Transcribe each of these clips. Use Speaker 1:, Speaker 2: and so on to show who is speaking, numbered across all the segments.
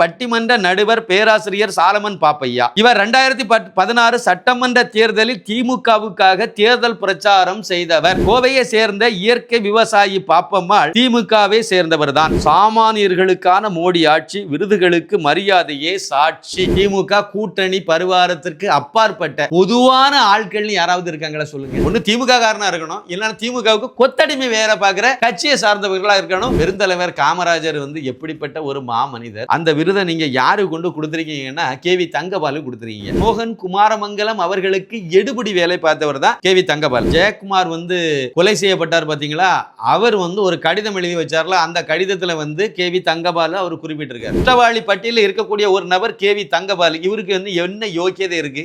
Speaker 1: பட்டிமன்ற நடுவர் பேராசிரியர் சாலமன் பாப்பையா. இவர் ரெண்டாயிரத்தி பதினாறு சட்டமன்ற தேர்தலில் திமுகவுக்காக தேர்தல் பிரச்சாரம் செய்தவர். கோவையை சேர்ந்த இயற்கை விவசாயி பாப்பம்மாள் திமுகவை சேர்ந்தவர் தான் சாமானியர்களுக்கான மோடி ஆட்சி விருதுகளுக்கு மரியாதையே சாட்சி. திமுக கூட்டணி பரிவாரத்திற்கு அப்பாற்பட்ட பொதுவான ஆட்கள்னு யாராவது இருக்காங்களா சொல்லுங்க. ஒண்ணு திமுக காரனா இருக்கணும் இல்லைன்னா திமுகவுக்கு கொத்தடிமை வேற பாக்குற கட்சியை சார்ந்தவர்களா இருக்கணும். பெருந்தலைவர் காமராஜர் வந்து எப்படிப்பட்ட ஒரு மாமனிதர். அந்த விருதை நீங்க யாரு கொண்டு கொடுத்துருக்கீங்கன்னா கேவி தங்கபாலு கொடுத்துருக்கீங்க. மோகன் குமாரமங்கலம் அவர்களுக்கு எடுபடி வேலை பார்த்தவர் தான் கேவி தங்கபால். ஜெயக்குமார் வந்து கொலை செய்யப்பட்டார் பாத்தீங்களா? அவர் வந்து ஒரு கடிதம் எழுதி வச்சார்ல அந்த கடிதத்துல வந்து கேவி தங்கபால் அவர் குறிப்பிட்டிருக்காரு. குற்றவாளி பட்டியலில் இருக்கக்கூடிய ஒரு நபர் கேவி தங்கபால். இவருக்கு வந்து என்ன யோக்கியதை இருக்கு?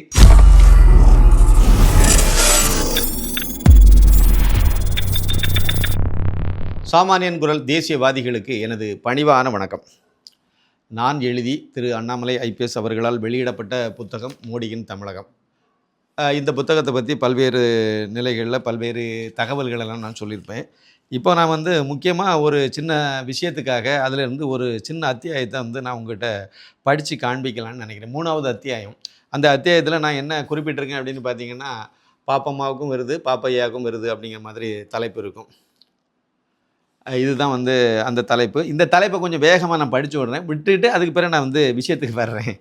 Speaker 1: சாமானியன் குரல் தேசியவாதிகளுக்கு எனது பணிவான வணக்கம். நான் எழுதி திரு அண்ணாமலை ஐபிஎஸ் அவர்களால் வெளியிடப்பட்ட புத்தகம் மோடியின் தமிழகம். இந்த புத்தகத்தை பற்றி பல்வேறு நிலைகளில் பல்வேறு தகவல்களெல்லாம் நான் சொல்லியிருப்பேன். இப்போ நான் வந்து முக்கியமாக ஒரு சின்ன விஷயத்துக்காக அதிலிருந்து ஒரு சின்ன அத்தியாயத்தை வந்து நான் உங்கள்கிட்ட படித்து காண்பிக்கலாம்னு நினைக்கிறேன். மூணாவது அத்தியாயம். அந்த அத்தியாயத்தில் நான் என்ன குறிப்பிட்டிருக்கேன் அப்படின்னு பார்த்தீங்கன்னா பாப்பம்மாவுக்கும் வருது பாப்பையாவுக்கும் வருது அப்படிங்கிற மாதிரி தலைப்பு இருக்கும். இதுதான் வந்து அந்த தலைப்பு. இந்த தலைப்பை கொஞ்சம் வேகமாக நான் படித்து விடுறேன். விட்டுட்டு அதுக்கு பிறகு நான் வந்து விஷயத்துக்கு வர்றேன்.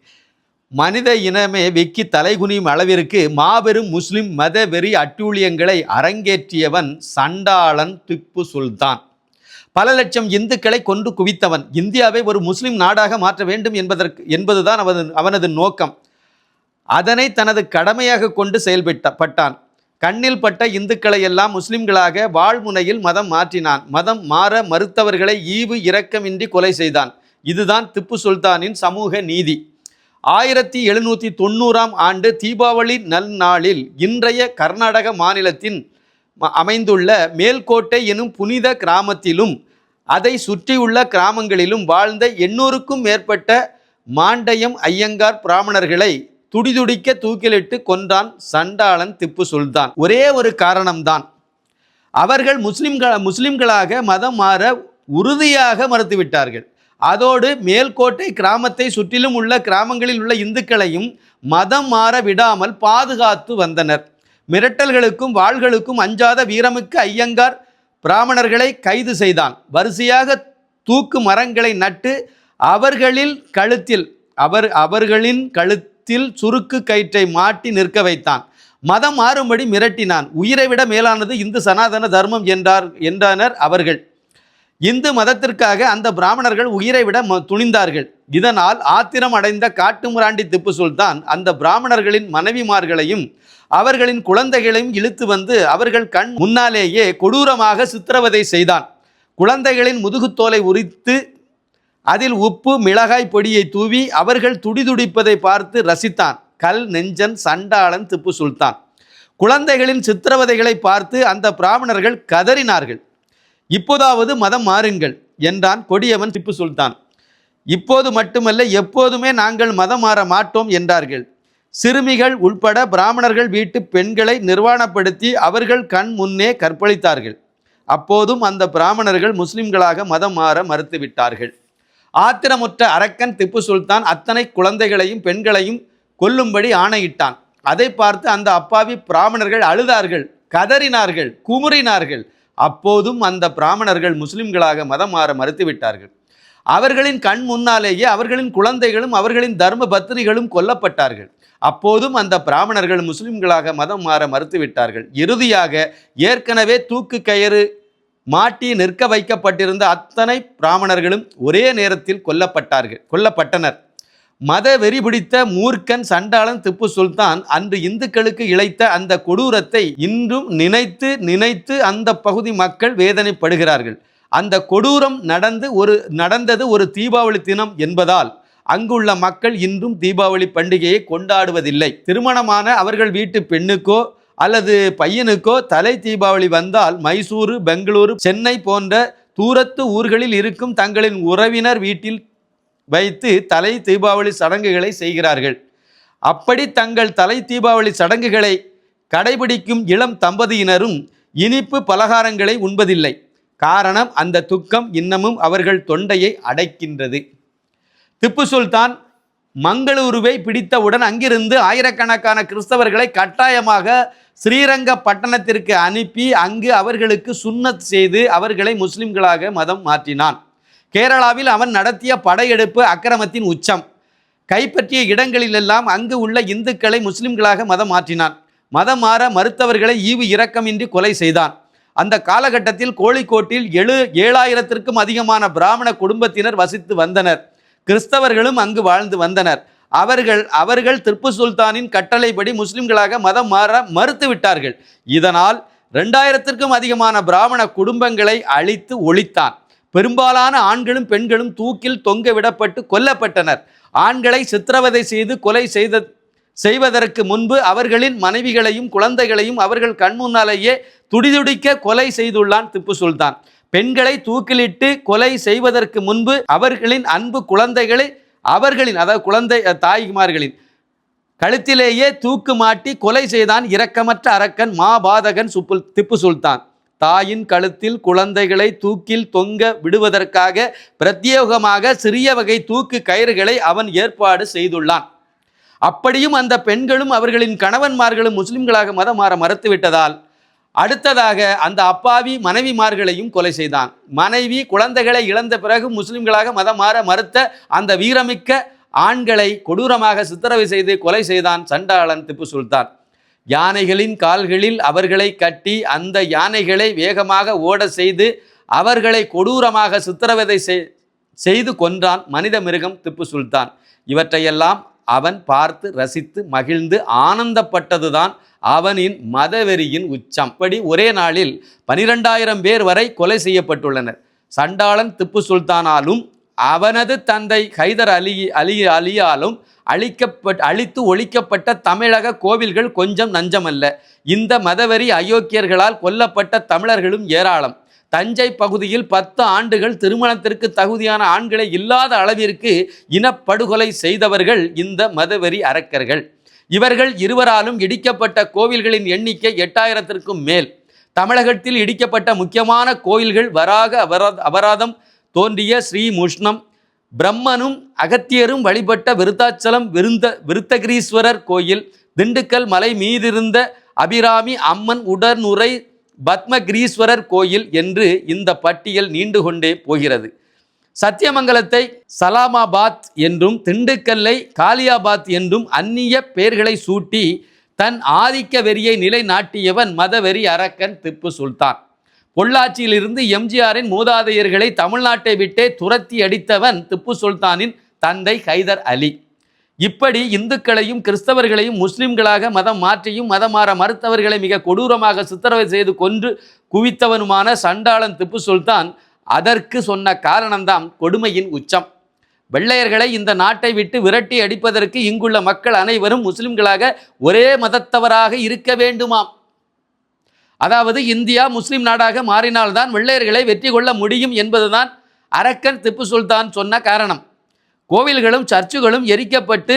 Speaker 1: மனித இனமே வெக்கி தலைகுனியும் அளவிற்கு மாபெரும் முஸ்லிம் மத வெறி அட்டூழியங்களை அரங்கேற்றியவன் சண்டாளன் திப்பு சுல்தான். பல லட்சம் இந்துக்களை கொண்டு குவித்தவன் இந்தியாவை ஒரு முஸ்லிம் நாடாக மாற்ற வேண்டும் என்பதற்கு என்பதுதான் அவனது அவனது நோக்கம். அதனை தனது கடமையாக கொண்டு செயல்பட்ட பட்டான். கண்ணில் பட்ட இந்துக்களை எல்லாம் முஸ்லிம்களாக வாழ்முனையில் மதம் மாற்றினான். மதம் மாற மறுத்தவர்களை ஈவு இரக்கமின்றி கொலை செய்தான். இதுதான் திப்பு சுல்தானின் சமூக நீதி. ஆயிரத்தி எழுநூற்றி தொண்ணூறாம் ஆண்டு தீபாவளி நல்நாளில் இன்றைய கர்நாடக மாநிலத்தின் அமைந்துள்ள மேல்கோட்டை எனும் புனித கிராமத்திலும் அதை சுற்றியுள்ள கிராமங்களிலும் வாழ்ந்த எண்ணூறுக்கும் மேற்பட்ட மாண்டயம் ஐயங்கார் பிராமணர்களை துடிதுடிக்க தூக்கிலிட்டு கொன்றான் சண்டாளன் திப்பு சுல்தான். ஒரே ஒரு காரணம்தான். அவர்கள் முஸ்லிம்கள முஸ்லிம்களாக மதம் மாற உறுதியாக மறுத்துவிட்டார்கள். அதோடு மேல்கோட்டை கிராமத்தை சுற்றிலும் உள்ள கிராமங்களில் உள்ள இந்துக்களையும் மதம் மாற விடாமல் பாதுகாத்து வந்தனர். மிரட்டல்களுக்கும் வாள்களுக்கும் அஞ்சாத வீரமிக்க ஐயங்கார் பிராமணர்களை கைது செய்தான். வரிசையாக தூக்கு மரங்களை நட்டு அவர்களில் கழுத்தில் அவர் அவர்களின் கழுத்தில் சுருக்கு கயிற்றை மாட்டி நிற்க வைத்தான். மதம் மாறும்படி மிரட்டினான். உயிரை விட மேலானது இந்து சனாதன தர்மம் என்றார் என்றனர் அவர்கள். இந்து மதத்திற்காக அந்த பிராமணர்கள் உயிரை விட ம- துணிந்தார்கள். இதனால் ஆத்திரம் அடைந்த காட்டுமுராண்டி திப்பு சுல்தான் அந்த பிராமணர்களின் மனைவிமார்களையும் அவர்களின் குழந்தைகளையும் இழுத்து வந்து அவர்கள் கண் முன்னாலேயே கொடூரமாக சித்திரவதை செய்தான். குழந்தைகளின் முதுகுத்தோலை உரித்து அதில் உப்பு மிளகாய் பொடியை தூவி அவர்கள் துடிதுடிப்பதை பார்த்து ரசித்தான். கல் நெஞ்சன் சண்டாளன் திப்பு சுல்தான். குழந்தைகளின் சித்திரவதைகளை பார்த்து அந்த பிராமணர்கள் கதறினார்கள். இப்போதாவது மதம் மாறுங்கள் என்றான் கொடியவன் திப்பு சுல்தான். இப்போது மட்டுமல்ல எப்போதுமே நாங்கள் மதம் மாற மாட்டோம் என்றார்கள். சிறுமிகள் உள்பட பிராமணர்கள் வீட்டு பெண்களை நிர்வாணப்படுத்தி அவர்கள் கண் முன்னே கற்பழித்தார்கள். அப்போதும் அந்த பிராமணர்கள் முஸ்லிம்களாக மதம் மாற மறுத்துவிட்டார்கள். ஆத்திரமுற்ற அரக்கன் திப்பு சுல்தான் அத்தனை குழந்தைகளையும் பெண்களையும் கொல்லும்படி ஆணையிட்டான். அதை பார்த்து அந்த அப்பாவி பிராமணர்கள் அழுதார்கள் கதறினார்கள் குமுறினார்கள். அப்போதும் அந்த பிராமணர்கள் முஸ்லிம்களாக மதம் மாற மறுத்துவிட்டார்கள். அவர்களின் கண் முன்னாலேயே அவர்களின் குழந்தைகளும் அவர்களின் தர்ம பத்திரிகளும் கொல்லப்பட்டார்கள். அப்போதும் அந்த பிராமணர்கள் முஸ்லிம்களாக மதம் மாற மறுத்துவிட்டார்கள். இறுதியாக ஏற்கனவே தூக்கு கயிறு மாட்டி நிற்க வைக்கப்பட்டிருந்த அத்தனை பிராமணர்களும் ஒரே நேரத்தில் கொல்லப்பட்டார்கள் கொல்லப்பட்டனர். மத வெறி பிடித்த மூர்க்கன் சண்டாளன் திப்பு சுல்தான் அன்று இந்துக்களுக்கு இழைத்த அந்த கொடூரத்தை இன்றும் நினைத்து நினைத்து அந்த பகுதி மக்கள் வேதனைப்படுகிறார்கள். அந்த கொடூரம் நடந்து ஒரு நடந்தது ஒரு தீபாவளி தினம் என்பதால் அங்குள்ள மக்கள் இன்றும் தீபாவளி பண்டிகையை கொண்டாடுவதில்லை. திருமணமான அவர்கள் வீட்டு பெண்ணுக்கோ அல்லது பையனுக்கோ தலை தீபாவளி வந்தால் மைசூரு பெங்களூரு சென்னை போன்ற தூரத்து ஊர்களில் இருக்கும் தங்களின் உறவினர் வீட்டில் வைத்து தலை தீபாவளி சடங்குகளை செய்கிறார்கள். அப்படி தங்கள் தலை தீபாவளி சடங்குகளை கடைபிடிக்கும் இளம் தம்பதியினரும் இனிப்பு பலகாரங்களை உண்பதில்லை. காரணம் அந்த துக்கம் இன்னமும் அவர்கள் தொண்டையை அடைக்கின்றது. திப்பு சுல்தான் மங்களூருவை பிடித்தவுடன் அங்கிருந்து ஆயிரக்கணக்கான கிறிஸ்தவர்களை கட்டாயமாக ஸ்ரீரங்க பட்டணத்திற்கு அனுப்பி அங்கு அவர்களுக்கு சுன்னத் செய்து அவர்களை முஸ்லிம்களாக மதம் மாற்றினான். கேரளாவில் அவன் நடத்திய படையெடுப்பு அக்கிரமத்தின் உச்சம். கைப்பற்றிய இடங்களிலெல்லாம் அங்கு உள்ள இந்துக்களை முஸ்லிம்களாக மதம் மாற்றினான். மதம் மாற மறுத்தவர்களை ஈவு இரக்கமின்றி கொலை செய்தான். அந்த காலகட்டத்தில் கோழிக்கோட்டில் எழு ஏழாயிரத்திற்கும் அதிகமான பிராமண குடும்பத்தினர் வசித்து வந்தனர். கிறிஸ்தவர்களும் அங்கு வாழ்ந்து வந்தனர். அவர்கள் அவர்கள் திப்பு சுல்தானின் கட்டளைப்படி முஸ்லிம்களாக மதம் மாற மறுத்து விட்டார்கள். இதனால் ரெண்டாயிரத்திற்கும் அதிகமான பிராமண குடும்பங்களை அழித்து ஒழித்தான். பெரும்பாலான ஆண்களும் பெண்களும் தூக்கில் தொங்க விடப்பட்டு கொல்லப்பட்டனர். ஆண்களை சித்திரவதை செய்து கொலை செய்த செய்வதற்கு முன்பு அவர்களின் மனைவிகளையும் குழந்தைகளையும் அவர்கள் கண்முன்னாலேயே துடிதுடிக்க கொலை செய்துள்ளான் திப்பு சுல்தான். பெண்களை தூக்கிலிட்டு கொலை செய்வதற்கு முன்பு அவர்களின் அன்பு குழந்தைகளை அவர்களின் அதாவது குழந்தை தாய்மார்களின் கழுத்திலேயே தூக்கு மாட்டி கொலை செய்தான் இரக்கமற்ற அரக்கன் மாபாதகன் சுப்புல் திப்பு சுல்தான். தாயின் கழுத்தில் குழந்தைகளை தூக்கில் தொங்க விடுவதற்காக பிரத்யேகமாக சிறிய வகை தூக்கு கயிறுகளை அவன் ஏற்பாடு செய்துள்ளான். அப்படியும் அந்த பெண்களும் அவர்களின் கணவன்மார்களும் முஸ்லிம்களாக மதம் மாற மறுத்துவிட்டதால் அடுத்ததாக அந்த அப்பாவி மனைவிமார்களையும் கொலை செய்தான். மனைவி குழந்தைகளை இழந்த பிறகு முஸ்லிம்களாக மதம் மாற மறுத்த அந்த வீரமிக்க ஆண்களை கொடூரமாக சித்திரவை செய்து கொலை செய்தான் சண்டாளன் திப்பு சுல்தான். யானைகளின் கால்களில் அவர்களை கட்டி அந்த யானைகளை வேகமாக ஓட செய்து அவர்களை கொடூரமாக சித்திரவதை செய்து கொன்றான் மனித மிருகம் திப்பு சுல்தான். இவற்றையெல்லாம் அவன் பார்த்து ரசித்து மகிழ்ந்து ஆனந்தப்பட்டதுதான் அவனின் மதவெறியின் உச்சம். இப்படி ஒரே நாளில் பனிரெண்டாயிரம் பேர் வரை கொலை செய்யப்பட்டுள்ளனர். சண்டாளன் திப்பு சுல்தானாலும் அவனது தந்தை ஹைதர் அலி அலி அலியாலும் அழிக்கப்பட் அழித்து ஒழிக்கப்பட்ட தமிழக கோவில்கள் கொஞ்சம் நஞ்சமல்ல. இந்த மதவெறி அயோக்கியர்களால் கொல்லப்பட்ட தமிழர்களும் ஏராளம். தஞ்சை பகுதியில் பத்து ஆண்டுகள் திருமணத்திற்கு தகுதியான ஆண்களை இல்லாத அளவிற்கு இனப்படுகொலை செய்தவர்கள் இந்த மதவெறி அரக்கர்கள். இவர்கள் இருவராலும் இடிக்கப்பட்ட கோவில்களின் எண்ணிக்கை எட்டாயிரத்திற்கும் மேல். தமிழகத்தில் இடிக்கப்பட்ட முக்கியமான கோயில்கள் வராக அபராதம் தோன்றிய ஸ்ரீ முஷ்ணம் பிரம்மனும் அகத்தியரும் வழிபட்ட விருத்தாச்சலம் விருந்த விருத்தகிரீஸ்வரர் கோயில் திண்டுக்கல் மலை மீதிருந்த அபிராமி அம்மன் உடனுரை பத்மகிரீஸ்வரர் கோயில் என்று இந்த பட்டியல் நீண்டு கொண்டே போகிறது. சத்தியமங்கலத்தை சலாமாபாத் என்றும் திண்டுக்கல்லை காலியாபாத் என்றும் அந்நிய பெயர்களை சூட்டி தன் ஆதிக்க வெறியை நிலைநாட்டியவன் மதவெறி அரக்கன் திப்பு சுல்தான். பொள்ளாச்சியிலிருந்து எம்ஜிஆரின் மூதாதையர்களை தமிழ்நாட்டை விட்டே துரத்தி அடித்தவன் திப்பு சுல்தானின் தந்தை ஹைதர் அலி. இப்படி இந்துக்களையும் கிறிஸ்தவர்களையும் முஸ்லிம்களாக மதம் மாற்றியும் மதம் மாற மறுத்தவர்களை மிக கொடூரமாக சித்திரவதை செய்து கொன்று குவித்தவனுமான சண்டாளன் திப்பு சுல்தான் அதற்கு சொன்ன காரணம்தான் கொடுமையின் உச்சம். வெள்ளையர்களை இந்த நாட்டை விட்டு விரட்டி அடிப்பதற்கு இங்குள்ள மக்கள் அனைவரும் முஸ்லிம்களாக ஒரே மதத்தவராக இருக்க வேண்டுமாம். அதாவது இந்தியா முஸ்லிம் நாடாக மாறினால்தான் வெள்ளையர்களை வெற்றி கொள்ள முடியும் என்பதுதான் அரக்கன் திப்பு சுல்தான் சொன்ன காரணம். கோவில்களும் சர்ச்சுகளும் எரிக்கப்பட்டு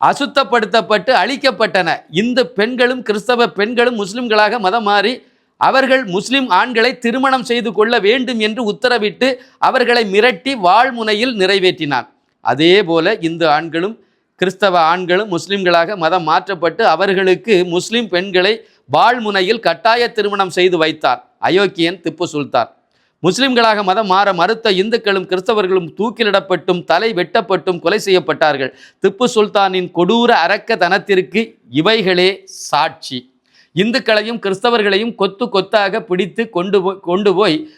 Speaker 1: அசுத்தப்படுத்தப்பட்டு அழிக்கப்பட்டன. இந்து பெண்களும் கிறிஸ்தவ பெண்களும் முஸ்லிம்களாக மதம் மாறி அவர்கள் முஸ்லிம் ஆண்களை திருமணம் செய்து கொள்ள வேண்டும் என்று உத்தரவிட்டு அவர்களை மிரட்டி வாழ்முனையில் நிறைவேற்றினான் அதே போல இந்து ஆண்களும் கிறிஸ்தவ ஆண்களும் முஸ்லிம்களாக மதம் மாற்றப்பட்டு அவர்களுக்கு முஸ்லிம் பெண்களை வாழ்முனையில் கட்டாய திருமணம் செய்து வைத்தார். அயோக்கியன் திப்பு சுல்தான். முஸ்லிம்களாக மதம் மாற மறுத்த இந்துக்களும் கிறிஸ்தவர்களும் தூக்கிலிடப்பட்டும் தலை வெட்டப்பட்டும் கொலை செய்யப்பட்டார்கள். திப்பு சுல்தானின் கொடூர அரக்கத்தனத்திற்கு இவைகளே சாட்சி. இந்துக்களையும் கிறிஸ்தவர்களையும் கொத்து கொத்தாக பிடித்து கொண்டு போய் கொண்டு போய்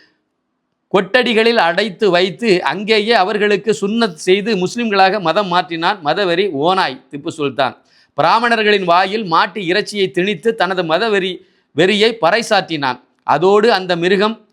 Speaker 1: கொட்டடிகளில் அடைத்து வைத்து அங்கேயே அவர்களுக்கு சுண்ணத் செய்து முஸ்லிம்களாக மதம் மாற்றினான். மதவெறி ஓனாய் திப்பு சுல்தான். பிராமணர்களின் வாயில் மாட்டு இறைச்சியை திணித்து தனது மதவெறி வெறியை பறைசாற்றினான். அதோடு அந்த மிருகம்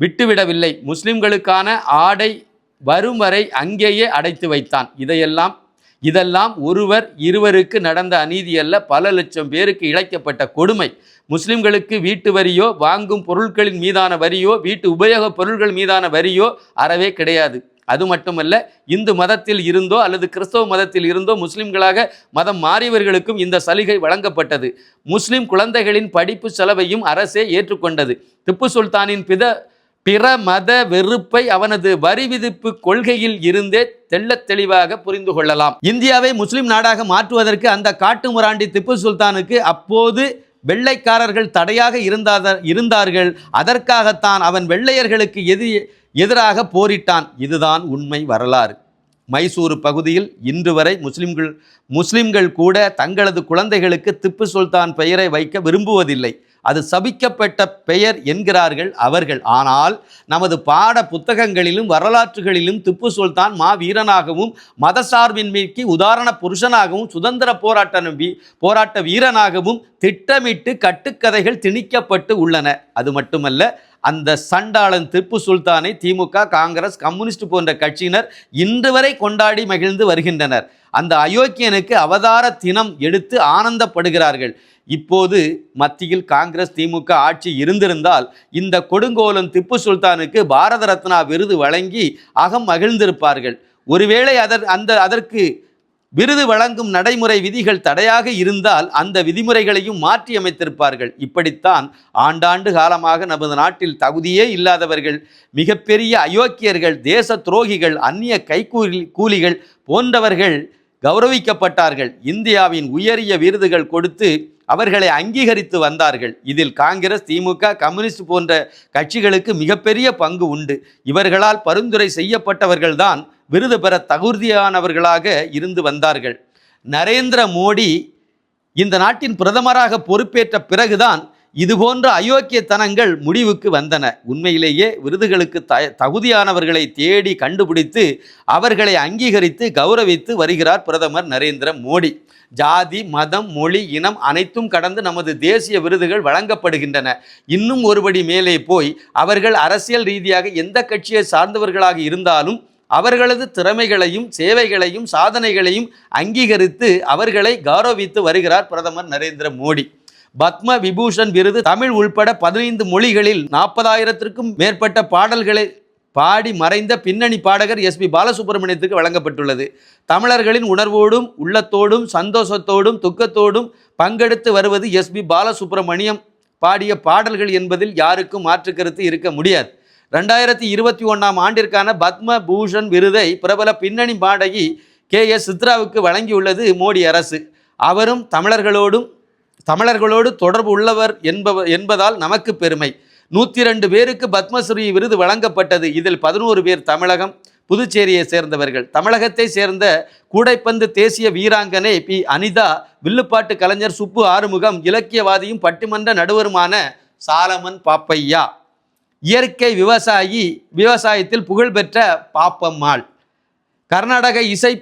Speaker 1: விட்டுவிடவில்லை. முஸ்லிம்களுக்கான ஆடை வரும் வரை அங்கேயே அடைத்து வைத்தான். இதையெல்லாம் இதெல்லாம் ஒருவர் இருவருக்கு நடந்த அநீதி அல்ல. பல லட்சம் பேருக்கு இழைக்கப்பட்ட கொடுமை. முஸ்லிம்களுக்கு வீட்டு வரியோ வாங்கும் பொருட்களின் மீதான வரியோ வீட்டு உபயோகப் பொருள்கள் மீதான வரியோ அறவே கிடையாது. அது மட்டுமல்ல இந்து மதத்தில் இருந்தோ அல்லது கிறிஸ்தவ மதத்தில் இருந்தோ முஸ்லிம்களாக மதம் மாறியவர்களுக்கும் இந்த சலுகை வழங்கப்பட்டது. முஸ்லிம் குழந்தைகளின் படிப்பு செலவையும் அரசே ஏற்றுக்கொண்டது. திப்பு சுல்தானின் பித பிற மத வெறுப்பை அவனது வரி விதிப்பு கொள்கையில் இருந்தே தெள்ளத் தெளிவாக புரிந்து கொள்ளலாம். இந்தியாவை முஸ்லிம் நாடாக மாற்றுவதற்கு அந்த காட்டுமுராண்டி திப்பு சுல்தானுக்கு அப்போது வெள்ளைக்காரர்கள் தடையாக இருந்தாத இருந்தார்கள். அதற்காகத்தான் அவன் வெள்ளையர்களுக்கு எதி எதிராக போரிட்டான். இதுதான் உண்மை வரலாறு. மைசூரு பகுதியில் இன்று வரை முஸ்லிம்கள் முஸ்லிம்கள் கூட தங்களது குழந்தைகளுக்கு திப்பு சுல்தான் பெயரை வைக்க விரும்புவதில்லை. அது சபிக்கப்பட்ட பெயர் என்கிறார்கள் அவர்கள். ஆனால் நமது பாட புத்தகங்களிலும் வரலாற்றுகளிலும் திப்பு சுல்தான் மா வீரனாகவும் மதசார்பின்மைக்கு உதாரண புருஷனாகவும் சுதந்திர போராட்ட நம்பி போராட்ட வீரனாகவும் திட்டமிட்டு கட்டுக்கதைகள் திணிக்கப்பட்டு உள்ளன. அது மட்டுமல்ல அந்த சண்டாளன் திப்பு சுல்தானை திமுக காங்கிரஸ் கம்யூனிஸ்ட் போன்ற கட்சியினர் இன்று வரை கொண்டாடி மகிழ்ந்து வருகின்றனர். அந்த அயோக்கியனுக்கு அவதார தினம் எடுத்து ஆனந்தப்படுகிறார்கள். இப்போது மத்தியில் காங்கிரஸ் திமுக ஆட்சி இருந்திருந்தால் இந்த கொடுங்கோலன் திப்பு சுல்தானுக்கு பாரத ரத்னா விருது வழங்கி அகம் மகிழ்ந்திருப்பார்கள். ஒருவேளை அதர் அந்த அதற்கு விருது வழங்கும் நடைமுறை விதிகள் தடையாக இருந்தால் அந்த விதிமுறைகளையும் மாற்றி அமைத்திருப்பார்கள். இப்படித்தான் ஆண்டாண்டு காலமாக நமது நாட்டில் தகுதியே இல்லாதவர்கள் மிகப்பெரிய அயோக்கியர்கள் தேச துரோகிகள் அந்நிய கைக்கூலி கூலிகள் போன்றவர்கள் கௌரவிக்கப்பட்டார்கள். இந்தியாவின் உயரிய விருதுகள் கொடுத்து அவர்களை அங்கீகரித்து வந்தார்கள். இதில் காங்கிரஸ் திமுக கம்யூனிஸ்ட் போன்ற கட்சிகளுக்கு மிகப்பெரிய பங்கு உண்டு. இவர்களால் பரிந்துரை செய்யப்பட்டவர்கள்தான் விருது பெற தகுதியானவர்களாக இருந்து வந்தார்கள். நரேந்திர மோடி இந்த நாட்டின் பிரதமராக பொறுப்பேற்ற பிறகுதான் இதுபோன்ற அயோக்கியத்தனங்கள் முடிவுக்கு வந்தன. உண்மையிலேயே விருதுகளுக்கு த தகுதியானவர்களை தேடி கண்டுபிடித்து அவர்களை அங்கீகரித்து கௌரவித்து வருகிறார் பிரதமர் நரேந்திர மோடி. ஜாதி மதம் மொழி இனம் அனைத்தும் கடந்து நமது தேசிய விருதுகள் வழங்கப்படுகின்றன. இன்னும் ஒருபடி மேலே போய் அவர்கள் அரசியல் ரீதியாக எந்த கட்சியை சார்ந்தவர்களாக இருந்தாலும் அவர்களது திறமைகளையும் சேவைகளையும் சாதனைகளையும் அங்கீகரித்து அவர்களை கௌரவித்து வருகிறார் பிரதமர் நரேந்திர மோடி. பத்ம விபூஷன் விருது தமிழ் உள்பட பதினைந்து மொழிகளில் நாற்பதாயிரத்திற்கும் மேற்பட்ட பாடல்களை பாடி மறைந்த பின்னணி பாடகர் எஸ்பி பாலசுப்ரமணியத்துக்கு வழங்கப்பட்டுள்ளது. தமிழர்களின் உணர்வோடும் உள்ளத்தோடும் சந்தோஷத்தோடும் துக்கத்தோடும் பங்கெடுத்து வருவது எஸ்பி பாலசுப்ரமணியம் பாடிய பாடல்கள் என்பதில் யாருக்கும் மாற்று கருத்து இருக்க முடியாது. ரெண்டாயிரத்தி இருபத்தி ஒன்றாம் ஆண்டிற்கான பத்ம பூஷன் விருதை பிரபல பின்னணி பாடகி கே எஸ் சித்ராவுக்கு வழங்கியுள்ளது மோடி அரசு. அவரும் தமிழர்களோடும் தமிழர்களோடு தொடர்பு உள்ளவர் என்பவர் என்பதால் நமக்கு பெருமை. நூற்றி ரெண்டு பேருக்கு பத்மஸ்ரீ விருது வழங்கப்பட்டது. இதில் பதினோரு பேர் தமிழகம் புதுச்சேரியை சேர்ந்தவர்கள். தமிழகத்தை சேர்ந்த கூடைப்பந்து தேசிய வீராங்கனை பி. அனிதா வில்லுப்பாட்டு கலைஞர் சுப்பு ஆறுமுகம் இலக்கியவாதியும் பட்டிமன்ற நடுவருமான சாலமன் பாப்பையா. இயற்கை விவசாயி விவசாயத்தில் புகழ்பெற்ற பாப்பம்மாள். கர்நாடக இசை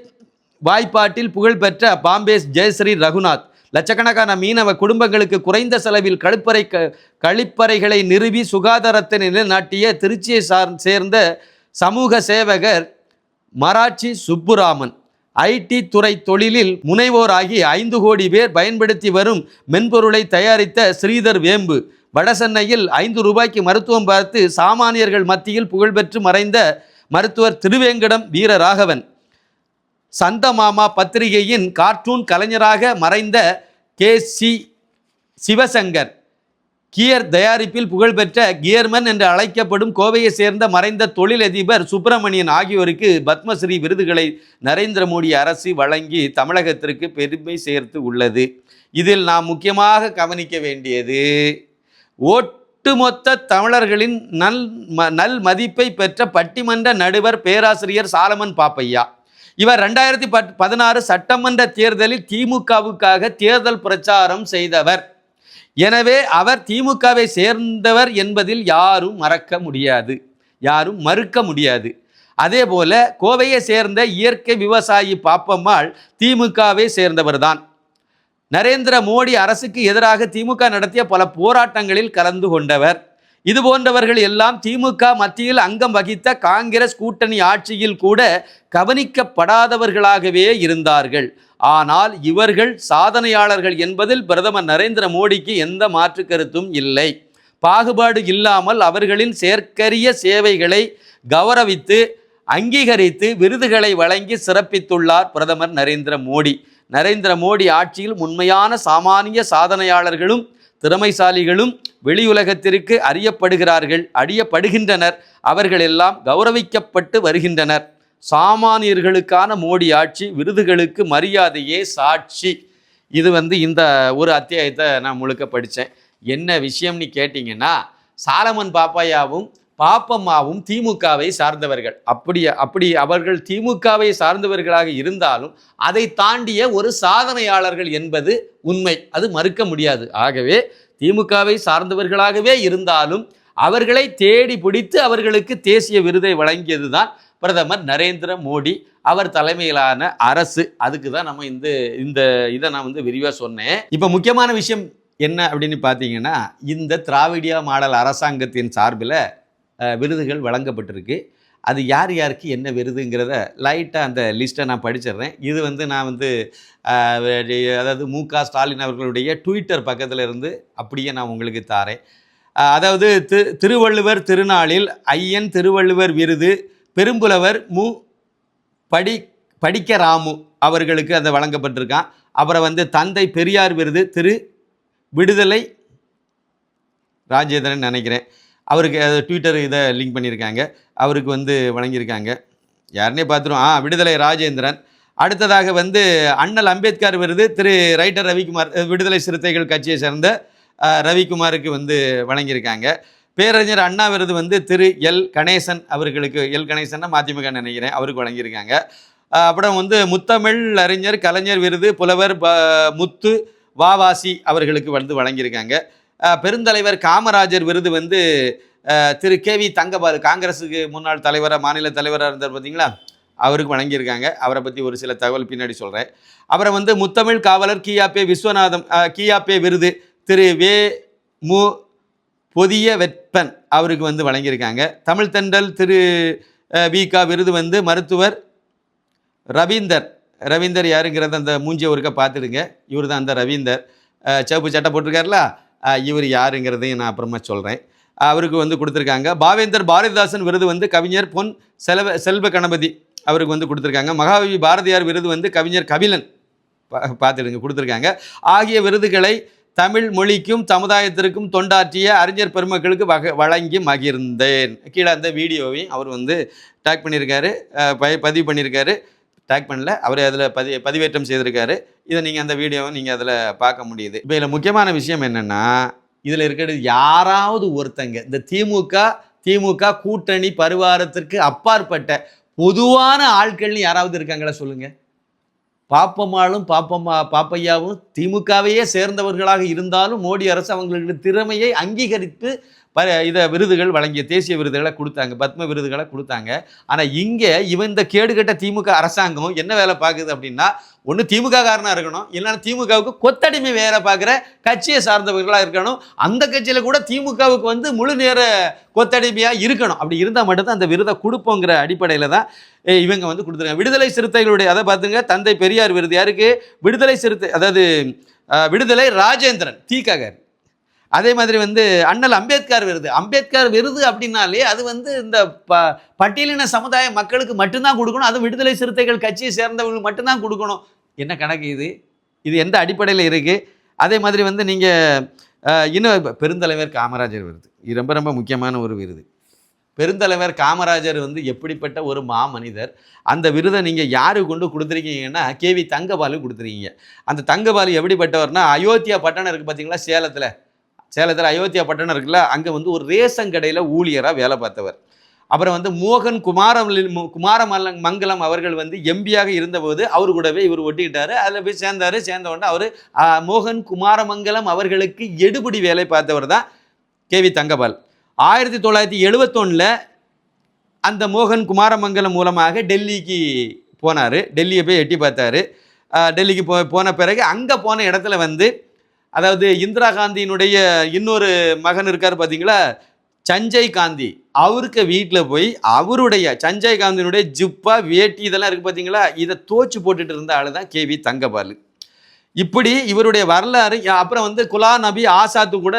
Speaker 1: வாய்ப்பாட்டில் புகழ்பெற்ற பாம்பே ஜெயஸ்ரீ ரகுநாத். லட்சக்கணக்கான மீனவ குடும்பங்களுக்கு குறைந்த செலவில் கழிப்பறை க கழிப்பறைகளை நிறுவி சுகாதாரத்தை நிலைநாட்டிய திருச்சியை சார் சேர்ந்த சமூக சேவகர் மராட்சி சுப்புராமன். ஐடி துறை தொழிலில் முனைவோராகி ஐந்து கோடி பேர் பயன்படுத்தி வரும் மென்பொருளை தயாரித்த ஸ்ரீதர் வேம்பு. வடசென்னையில் ஐந்து ரூபாய்க்கு மருத்துவம் பார்த்து சாமானியர்கள் மத்தியில் புகழ்பெற்று மறைந்த மருத்துவர் திருவேங்கடம் வீரராகவன். சந்தமாமா பத்திரிகையின் கார்ட்டூன் கலைஞராக மறைந்த கே சி சிவசங்கர். கியர் தயாரிப்பில் புகழ்பெற்ற கியர்மன் என்று அழைக்கப்படும் கோவையை சேர்ந்த மறைந்த தொழிலதிபர் சுப்பிரமணியன் ஆகியோருக்கு பத்மஸ்ரீ விருதுகளை நரேந்திர மோடி அரசு வழங்கி தமிழகத்திற்கு பெருமை சேர்த்து உள்ளது. இதில் நாம் முக்கியமாக கவனிக்க வேண்டியது ஒட்டுமொத்த தமிழர்களின் நல் ம நல் மதிப்பை பெற்ற பட்டிமன்ற நடுவர் பேராசிரியர் சாலமன் பாப்பையா. இவர் ரெண்டாயிரத்தி பத் பதினாறு சட்டமன்ற தேர்தலில் திமுகவுக்காக தேர்தல் பிரச்சாரம் செய்தவர். எனவே அவர் திமுகவை சேர்ந்தவர் என்பதில் யாரும் மறக்க முடியாது. யாரும் மறுக்க முடியாது. அதே போல கோவையை சேர்ந்த இயற்கை விவசாயி பாப்பம்மாள் திமுகவை சேர்ந்தவர் தான் நரேந்திர மோடி அரசுக்கு எதிராக திமுக நடத்திய பல போராட்டங்களில் கலந்து கொண்டவர். இது போன்றவர்கள் எல்லாம் திமுக மத்தியில் அங்கம் வகித்த காங்கிரஸ் கூட்டணி ஆட்சியில் கூட கவனிக்கப்படாதவர்களாகவே இருந்தார்கள். ஆனால் இவர்கள் சாதனையாளர்கள் என்பதில் பிரதமர் நரேந்திர மோடிக்கு எந்த மாற்று கருத்தும் இல்லை. பாகுபாடு இல்லாமல் அவர்களின் செயற்கரிய சேவைகளை கௌரவித்து அங்கீகரித்து விருதுகளை வழங்கி சிறப்பித்துள்ளார் பிரதமர் நரேந்திர மோடி. நரேந்திர மோடி ஆட்சியில் உண்மையான சாமானிய சாதனையாளர்களும் திறமைசாலிகளும் வெளியுலகத்திற்கு அறியப்படுகிறார்கள் அறியப்படுகின்றனர் அவர்கள் எல்லாம் கௌரவிக்கப்பட்டு வருகின்றனர். சாமானியர்களுக்கான மோடி ஆட்சி விருதுகளுக்கு மரியாதையே சாட்சி. இது வந்து இந்த ஒரு அத்தியாயத்தை நான் முழுக்க படித்தேன். என்ன விஷயம்னு கேட்டிங்கன்னா சாலமன் பாப்பாயாவும் பாப்பம்மாவும் திமுகவை சார்ந்தவர்கள். அப்படி அப்படி அவர்கள் திமுகவை சார்ந்தவர்களாக இருந்தாலும் அதை தாண்டிய ஒரு சாதனையாளர்கள் என்பது உண்மை. அது மறுக்க முடியாது. ஆகவே திமுகவை சார்ந்தவர்களாகவே இருந்தாலும் அவர்களை தேடி பிடித்து அவர்களுக்கு தேசிய விருதை வழங்கியது தான் பிரதமர் நரேந்திர மோடி. அவர் தலைமையிலான அரசு. அதுக்கு தான் நம்ம இந்த இந்த இதை நான் வந்து விரிவாக சொன்னேன். இப்போ முக்கியமான விஷயம் என்ன அப்படின்னு பார்த்தீங்கன்னா இந்த திராவிடியா மாடல் அரசாங்கத்தின் சார்பில் விருதுகள் வழங்கப்பட்டிருக்கு. அது யார் யாருக்கு என்ன விருதுங்கிறத லைட்டாக அந்த லிஸ்ட்டை நான் படிச்சிடுறேன். இது வந்து நான் வந்து அதாவது மு க ஸ்டாலின் அவர்களுடைய ட்விட்டர் பக்கத்தில் இருந்து அப்படியே நான் உங்களுக்கு தாரேன். அதாவது திரு திருவள்ளுவர் திருநாளில் ஐயன் திருவள்ளுவர் விருது பெரும்புலவர் மு படி படிக்க ராமு அவர்களுக்கு அந்த வழங்கப்பட்டிருக்கான். அப்புறம் வந்து தந்தை பெரியார் விருது திரு விடுதலை ராஜேந்திரன் நினைக்கிறேன். அவருக்கு ட்விட்டர் இதை லிங்க் பண்ணியிருக்காங்க. அவருக்கு வந்து வழங்கியிருக்காங்க. யாருனே பார்த்துருவோம். ஆ விடுதலை ராஜேந்திரன். அடுத்ததாக வந்து அண்ணல் அம்பேத்கர் விருது திரு ரைட்டர் ரவிக்குமார் விடுதலை சிறுத்தைகள் கட்சியை சேர்ந்த ரவிக்குமாருக்கு வந்து வழங்கியிருக்காங்க. பேரறிஞர் அண்ணா விருது வந்து திரு எல். கணேசன் அவர்களுக்கு எல். கணேசன்னா மதிமுக நினைக்கிறேன் அவருக்கு வழங்கியிருக்காங்க. அப்புறம் வந்து முத்தமிழ் அறிஞர் கலைஞர் விருது புலவர் முத்து வாவாசி அவர்களுக்கு வந்து வழங்கியிருக்காங்க. பெருந்தலைவர் காமராஜர் விருது வந்து திரு கே வி தங்கபாலு காங்கிரஸுக்கு முன்னாள் தலைவராக மாநில தலைவராக இருந்தார் பார்த்தீங்களா அவருக்கு வழங்கியிருக்காங்க. அவரை பற்றி ஒரு சில தகவல் பின்னாடி சொல்கிறேன் அப்புறம் வந்து முத்தமிழ் காவலர் கியாபே விஸ்வநாதம் கியாப்பே விருது திரு வே மு பொதிய வெப்பன் அவருக்கு வந்து வழங்கியிருக்காங்க. தமிழ் தண்டல் திரு வி க விருது வந்து மருத்துவர் ரவீந்தர். ரவீந்தர் யாருங்கிறத அந்த மூஞ்சியை ஒருக்க பார்த்துடுங்க. இவர் தான் அந்த ரவீந்தர். சிவப்பு சட்டை போட்டிருக்காருல? இவர் யாருங்கிறதையும் நான் அப்புறமா சொல்கிறேன் அவருக்கு வந்து கொடுத்துருக்காங்க. பாவேந்தர் பாரதிதாசன் விருது வந்து கவிஞர் பொன் செல்வ செல்வ கணபதி அவருக்கு வந்து கொடுத்துருக்காங்க. மகாகவி பாரதியார் விருது வந்து கவிஞர் கபிலன் பா- பார்த்துடுங்க கொடுத்துருக்காங்க. ஆகிய விருதுகளை தமிழ் மொழிக்கும் சமுதாயத்திற்கும் தொண்டாற்றிய அறிஞர் பெருமக்களுக்கு வக வழங்கி மகிழ்ந்தேன். கீழே அந்த வீடியோவையும் அவர் வந்து டேக் பண்ணியிருக்காரு. ப- பதிவு பண்ணியிருக்காரு. டேக் பண்ணல. அவர் அதில் பதி பதிவேற்றம் செய்திருக்காரு. இதை நீங்கள் அந்த வீடியோவை நீங்கள் அதில் பார்க்க முடியுது. இப்போ இதில் முக்கியமான விஷயம் என்னென்னா இதில் இருக்கிறது யாராவது ஒருத்தங்க இந்த திமுக திமுக கூட்டணி பரிவாரத்திற்கு அப்பாற்பட்ட பொதுவான ஆட்கள்னு யாராவது இருக்காங்களா சொல்லுங்கள் பாப்பம்மாளும் பாப்பம்மா பாப்பையாவும் திமுகவையே சேர்ந்தவர்களாக இருந்தாலும் மோடி அரசு அவங்களுக்கு திறமையை அங்கீகரித்து ப இதை விருதுகள் வழங்கிய தேசிய விருதுகளை கொடுத்தாங்க பத்ம விருதுகளை கொடுத்தாங்க. ஆனால் இங்கே இவன் இந்த கேடுகட்ட திமுக அரசாங்கம் என்ன வேலை பார்க்குது அப்படின்னா ஒன்று திமுக காரனாக இருக்கணும் இல்லைன்னா திமுகவுக்கு கொத்தடிமை வேலை பார்க்குற கட்சியை சார்ந்தவர்களாக இருக்கணும். அந்த கட்சியில் கூட திமுகவுக்கு வந்து முழு நேர கொத்தடிமையாக இருக்கணும். அப்படி இருந்தால் மட்டும்தான் அந்த விருதை கொடுப்போங்கிற அடிப்படையில் தான் இவங்க வந்து கொடுத்துருக்காங்க. விடுதலை சிறுத்தைகளுடைய அதை பார்த்துங்க தந்தை பெரியார் விருது யாருக்கு? விடுதலை சிறுத்தை அதாவது விடுதலை ராஜேந்திரன் தீக்காகர் அதே மாதிரி வந்து அண்ணல் அம்பேத்கர் விருது. அம்பேத்கர் விருது அப்படின்னாலே அது வந்து இந்த ப பட்டியலின சமுதாய மக்களுக்கு மட்டும்தான் கொடுக்கணும். அது விடுதலை சிறுத்தைகள் கட்சியை சேர்ந்தவங்களுக்கு மட்டும்தான் கொடுக்கணும். என்ன கணக்கு இது? இது எந்த அடிப்படையில் இருக்குது அதே மாதிரி வந்து நீங்கள் இன்னும் பெருந்தலைவர் காமராஜர் விருது. இது ரொம்ப ரொம்ப முக்கியமான ஒரு விருது. பெருந்தலைவர் காமராஜர் வந்து எப்படிப்பட்ட ஒரு மாமனிதர்? அந்த விருதை நீங்கள் யாருக்கு கொண்டு கொடுத்துருக்கீங்கன்னா கேவி தங்கபாலு கொடுத்துருக்கீங்க. அந்த தங்கபாலு எப்படிப்பட்டவர்னா அயோத்தியா பட்டணம் இருக்குது பார்த்தீங்களா சேலத்தில்? சேலத்தில் அயோத்தியா பட்டணம் இருக்குல்ல அங்கே வந்து ஒரு ரேஷன் கடையில் ஊழியராக வேலை பார்த்தவர். அப்புறம் வந்து மோகன் குமாரம் குமாரமல்ல மங்கலம் அவர்கள் வந்து எம்பியாக இருந்தபோது அவர் கூடவே இவர் ஒட்டிக்கிட்டாரு. அதில் போய் சேர்ந்தார். சேர்ந்த உடனே அவர் மோகன் குமாரமங்கலம் அவர்களுக்கு எடுபடி வேலை பார்த்தவர் தான் கேவி தங்கபால். ஆயிரத்தி தொள்ளாயிரத்தி எழுபத்தொன்னில் அந்த மோகன் குமாரமங்கலம் மூலமாக டெல்லிக்கு போனார். டெல்லியை போய் எட்டி பார்த்தாரு. டெல்லிக்கு போ போன பிறகு அங்கே போன இடத்துல வந்து அதாவது இந்திரா காந்தியினுடைய இன்னொரு மகன் இருக்கார் பார்த்தீங்களா சஞ்சய் காந்தி. அவருக்கு வீட்டில் போய் அவருடைய சஞ்சய் காந்தியினுடைய ஜிப்பா வேட்டி இதெல்லாம் இருக்குது பார்த்தீங்களா இதை தோச்சு போட்டுட்டு இருந்த ஆள் தான் கேவி தங்கபாலு. இப்படி இவருடைய வரலாறு அப்புறம் வந்து குலாம் நபி ஆசாத்து கூட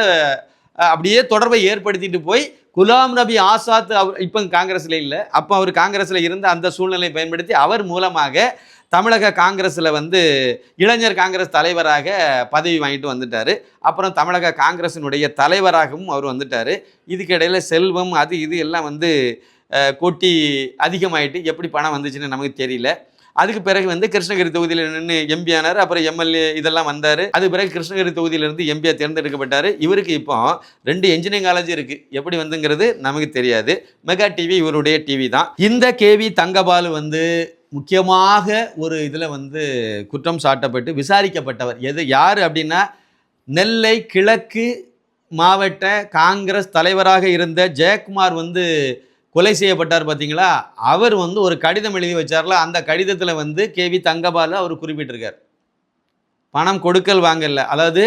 Speaker 1: அப்படியே தொடர்பை ஏற்படுத்திட்டு போய் குலாம் நபி ஆசாத் அவர் இப்போ காங்கிரஸில் இல்லை அப்போ அவர் காங்கிரஸில் இருந்த அந்த சூழ்நிலையை பயன்படுத்தி அவர் மூலமாக தமிழக காங்கிரஸில் வந்து இளைஞர் காங்கிரஸ் தலைவராக பதவி வாங்கிட்டு வந்துட்டார். அப்புறம் தமிழக காங்கிரஸினுடைய தலைவராகவும் அவர் வந்துட்டார். இதுக்கிடையில் செல்வம் அது இது எல்லாம் வந்து கொட்டி அதிகமாயிட்டு எப்படி பணம் வந்துச்சுன்னு நமக்கு தெரியல. அதுக்கு பிறகு வந்து கிருஷ்ணகிரி தொகுதியில் நின்று எம்பி ஆனார். அப்புறம் எம்எல்ஏ இதெல்லாம் வந்தார். அது பிறகு கிருஷ்ணகிரி தொகுதியிலிருந்து எம்பியாக தேர்ந்தெடுக்கப்பட்டார். இவருக்கு இப்போ ரெண்டு என்ஜினியரிங் காலேஜ் இருக்குது எப்படி வந்துங்கிறது நமக்கு தெரியாது. மெகா டிவி இவருடைய டிவி தான். இந்த கேவி தங்கபாலு வந்து முக்கியமாக ஒரு இதில் வந்து குற்றம் சாட்டப்பட்டு விசாரிக்கப்பட்டவர். எது யார் அப்படின்னா நெல்லை கிழக்கு மாவட்ட காங்கிரஸ் தலைவராக இருந்த ஜெயக்குமார் வந்து கொலை செய்யப்பட்டார் பார்த்தீங்களா அவர் வந்து ஒரு கடிதம் எழுதி வச்சார்ல அந்த கடிதத்தில் வந்து கேவி தங்கபாலு அவர் குறிப்பிட்டிருக்கார். பணம் கொடுக்கல் வாங்கல அதாவது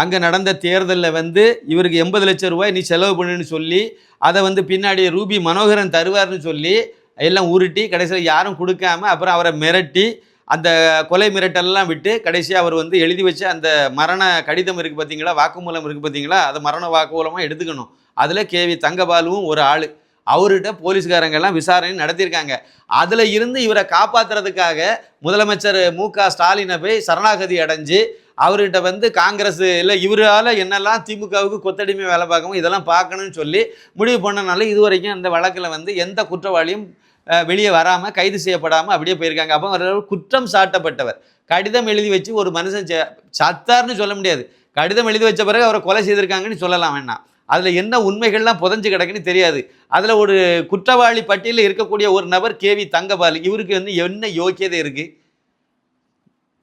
Speaker 1: அங்கே நடந்த தேர்தலில் வந்து இவருக்கு எண்பது லட்சம் ரூபாய் நீ செலவு பண்ணுன்னு சொல்லி அதை வந்து பின்னாடி ரூபி மனோகரன் தருவார்னு சொல்லி எல்லாம் உருட்டி கடைசியில் யாரும் கொடுக்காம அப்புறம் அவரை மிரட்டி அந்த கொலை மிரட்டல்லாம் விட்டு கடைசியாக அவர் வந்து எழுதி வச்ச அந்த மரண கடிதம் இருக்குது பார்த்தீங்களா வாக்குமூலம் இருக்குது பார்த்தீங்களா அதை மரண வாக்குமூலமாக எடுத்துக்கணும். அதில் கேவி தங்கபாலுவும் ஒரு ஆள். அவர்கிட்ட போலீஸ்காரங்கெல்லாம் விசாரணை நடத்தியிருக்காங்க. அதில் இருந்து இவரை காப்பாற்றுறதுக்காக முதலமைச்சர் மு க ஸ்டாலினை போய் சரணாகதி அடைஞ்சு அவர்கிட்ட வந்து காங்கிரஸ் இல்லை இவரால் என்னெல்லாம் திமுகவுக்கு கொத்தடிமை வேலை பார்க்கணும் இதெல்லாம் பார்க்கணும்னு சொல்லி முடிவு பண்ணனால இது வரைக்கும் அந்த வழக்கில் வந்து எந்த குற்றவாளியும் வெளியே வராமல் கைது செய்யப்படாமல் அப்படியே போயிருக்காங்க. அப்போ அவர் குற்றம் சாட்டப்பட்டவர். கடிதம் எழுதி வச்சு ஒரு மனுஷன் சத்தார்னு சொல்ல முடியாது. கடிதம் எழுதி வச்ச பிறகு அவரை கொலை செய்திருக்காங்கன்னு சொல்லலாம் வேணாம் அதில் என்ன உண்மைகள்லாம் புதஞ்சு கிடக்குன்னு தெரியாது. அதில் ஒரு குற்றவாளி பட்டியலில் இருக்கக்கூடிய ஒரு நபர் கேவி தங்கபால். இவருக்கு வந்து என்ன யோக்கியதை இருக்குது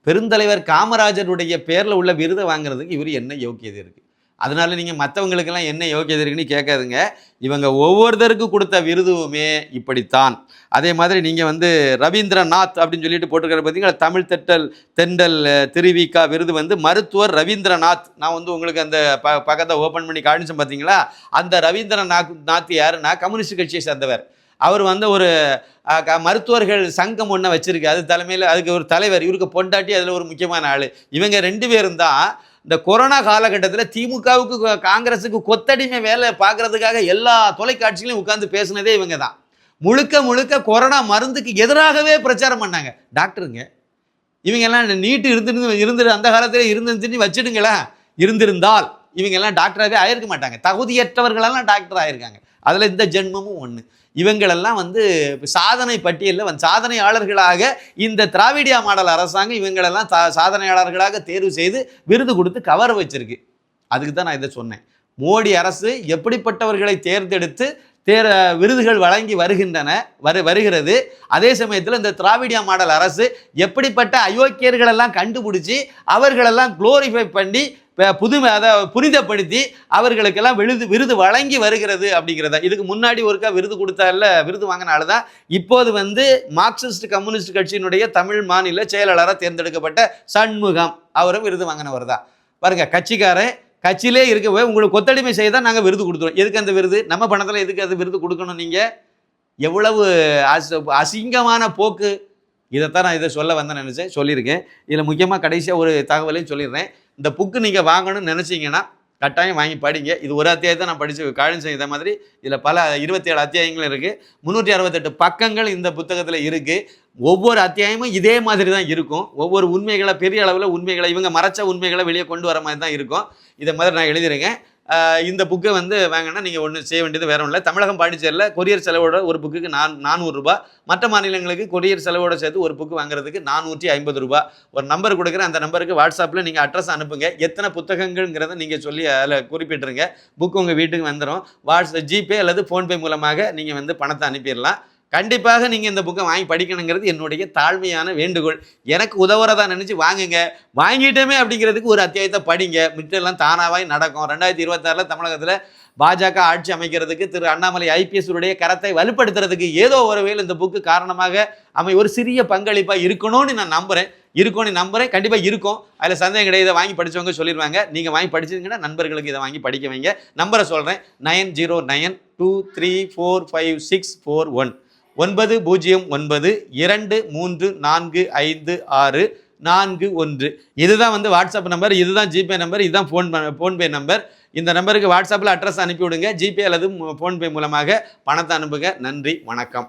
Speaker 1: பெருந்தலைவர் காமராஜருடைய பேரில் உள்ள விருதை வாங்குறதுக்கு இவர் என்ன யோக்கியதை இருக்குது அதனால நீங்கள் மற்றவங்களுக்கெல்லாம் என்ன யோக்கியதை இருக்குன்னு கேட்காதுங்க. இவங்க ஒவ்வொருத்தருக்கு கொடுத்த விருதுவுமே இப்படித்தான். அதே மாதிரி நீங்கள் வந்து ரவீந்திரநாத் அப்படின்னு சொல்லிட்டு போட்டிருக்கிற பார்த்தீங்களா தமிழ் தெட்டல் தெண்டல் திருவிக்கா விருது வந்து மருத்துவர் ரவீந்திரநாத். நான் வந்து உங்களுக்கு அந்த ப பக்கத்தை ஓப்பன் பண்ணி காணிச்சேன் பார்த்தீங்களா அந்த ரவீந்திரநாத் நாத் யாருன்னா கம்யூனிஸ்ட் கட்சியை சேர்ந்தவர். அவர் வந்து ஒரு க- மருத்துவர்கள் சங்கம் ஒன்று வச்சுருக்கு. அது தலைமையில் அதுக்கு ஒரு தலைவர். இவருக்கு பொண்டாட்டி அதில் ஒரு முக்கியமான ஆள். இவங்க ரெண்டு பேரும் தான் இந்த கொரோனா காலகட்டத்தில் திமுகவுக்கு காங்கிரஸுக்கு கொத்தடிமை வேலை பார்க்கறதுக்காக எல்லா தொலைக்காட்சிகளையும் உட்காந்து பேசுனதே இவங்க தான். முழுக்க முழுக்க கொரோனா மருந்துக்கு எதிராகவே பிரச்சாரம் பண்ணாங்க. டாக்டருங்க இவங்க எல்லாம் நீட்டு இருந்துருந்து இருந்து அந்த காலத்தில் இருந்துன்னு வச்சுடுங்களேன். இருந்திருந்தால் இவங்க எல்லாம் டாக்டராகவே ஆயிருக்க மாட்டாங்க. தகுதியற்றவர்களெல்லாம் டாக்டர் ஆயிருக்காங்க. அதில் இந்த ஜென்மமும் ஒன்று இவங்களெல்லாம் வந்து சாதனை பட்டியலில் வந்து சாதனையாளர்களாக இந்த திராவிடியா மாடல் அரசாங்கம் இவங்களெல்லாம் சா சாதனையாளர்களாக தேர்வு செய்து விருது கொடுத்து கவர வச்சிருக்கு. அதுக்கு தான் நான் இதை சொன்னேன். மோடி அரசு எப்படிப்பட்டவர்களை தேர்ந்தெடுத்து தேர விருதுகள் வழங்கி வருகின்றன வரு வருகிறது. அதே சமயத்தில் இந்த திராவிடியா மாடல் அரசு எப்படிப்பட்ட அயோக்கியர்களெல்லாம் கண்டுபிடிச்சி அவர்களெல்லாம் குளோரிஃபை பண்ணி புதுமை அதை புனிதப்படுத்தி அவர்களுக்கெல்லாம் விருது விருது வழங்கி வருகிறது அப்படிங்கிறத. இதுக்கு முன்னாடி ஒருக்கா விருது கொடுத்தால விருது வாங்கினால தான் இப்போது வந்து மார்க்சிஸ்ட் கம்யூனிஸ்ட் கட்சியினுடைய தமிழ் மாநில செயலாளராக தேர்ந்தெடுக்கப்பட்ட சண்முகம் அவரும் விருது வாங்கினவர் தான். பாருங்க கட்சிக்காரன் கட்சியிலே இருக்கவே உங்களுக்கு கொத்தடிமை செய்ய தான் நாங்கள் விருது கொடுத்துருவோம் எதுக்கு அந்த விருது? நம்ம பணத்தில் எதுக்கு அது விருது கொடுக்கணும் நீங்கள் எவ்வளவு அச அசிங்கமான போக்கு. இதைத்தான் நான் இதை சொல்ல வந்தேன் நினச்சேன். சொல்லியிருக்கேன். இதில் முக்கியமாக கடைசியாக ஒரு தகவலையும் சொல்லிடுறேன். இந்த புக்கு நீங்கள் வாங்கணும்னு நினச்சிங்கன்னா கட்டாயம் வாங்கி படிங்க. இது ஒரு அத்தியாயத்தை நான் படித்து காழின் செய்த மாதிரி. இதில் பல இருபத்தி ஏழு அத்தியாயங்கள் இருக்குது முந்நூற்றி அறுபத்தெட்டு பக்கங்கள் இந்த புத்தகத்தில் இருக்குது ஒவ்வொரு அத்தியாயமும் இதே மாதிரி தான் இருக்கும். ஒவ்வொரு உண்மைகளை பெரிய அளவில் உண்மைகளை இவங்க மறைச்ச உண்மைகளை வெளியே கொண்டு வர மாதிரி தான் இருக்கும். இதை மாதிரி நான் எழுதியிருக்கேன் இந்த புக்கை வந்து வாங்கினா நீங்கள் ஒன்று செய்ய வேண்டியது வேற ஒன்றும் இல்லை தமிழகம் பாண்டிச்சேரியில் கொரியர் செலவோட ஒரு புக்குக்கு நான் நானூறுரூபா மற்ற மாநிலங்களுக்கு கொரியர் செலவோட சேர்த்து ஒரு புக்கு வாங்குறதுக்கு நானூற்றி ஐம்பது ரூபா ஒரு நம்பர் கொடுக்குறேன். அந்த நம்பருக்கு வாட்ஸ்அப்பில் நீங்கள் அட்ரஸ் அனுப்புங்க. எத்தனை புத்தகங்கள்ங்கிறத நீங்கள் சொல்லி அதில் குறிப்பிட்டுருங்க. புக் உங்கள் வீட்டுக்கு வந்துடும் வாட்ஸ் ஜிபே அல்லது ஃபோன்பே மூலமாக நீங்கள் வந்து பணத்தை அனுப்பிடலாம். கண்டிப்பாக நீங்கள் இந்த புக்கை வாங்கி படிக்கணுங்கிறது என்னுடைய தாழ்மையான வேண்டுகோள். எனக்கு உதவுறதா நினச்சி வாங்குங்க. வாங்கிட்டோமே அப்படிங்கிறதுக்கு ஒரு அத்தியாயத்தை படிங்க. மிச்செல்லாம் தானாவாய் நடக்கும். ரெண்டாயிரத்தி இருபத்தாறில் தமிழகத்தில் பாஜக ஆட்சி அமைக்கிறதுக்கு திரு அண்ணாமலை ஐபிஎஸ் உடைய கரத்தை வலுப்படுத்துறதுக்கு ஏதோ ஒரு வகையில் இந்த புக்கு காரணமாக அமை ஒரு சிறிய பங்களிப்பாக இருக்கணும்னு நான் நம்புகிறேன் இருக்கும்னு நம்புகிறேன் கண்டிப்பாக இருக்கும். அதில் சந்தேகம் கிடையாது. இதை வாங்கி படிச்சவங்க சொல்லிடுவாங்க நீங்கள் வாங்கி படிச்சிங்கன்னா நண்பர்களுக்கு இதை வாங்கி படிக்க வைங்க. நம்பரை சொல்கிறேன் nine zero nine two three four five six four one. ஒன்பது பூஜ்ஜியம் ஒன்பது இரண்டு மூன்று நான்கு ஐந்து ஆறு நான்கு ஒன்று. இதுதான் வந்து வாட்ஸ்அப் நம்பர் இதுதான் ஜிபே நம்பர் இதுதான் ஃபோன் ஃபோன்பே நம்பர் இந்த நம்பருக்கு வாட்ஸ்அப்பில் அட்ரஸ் அனுப்பிவிடுங்க. ஜிபே அல்லது ஃபோன்பே மூலமாக பணத்தை அனுப்புங்க. நன்றி வணக்கம்.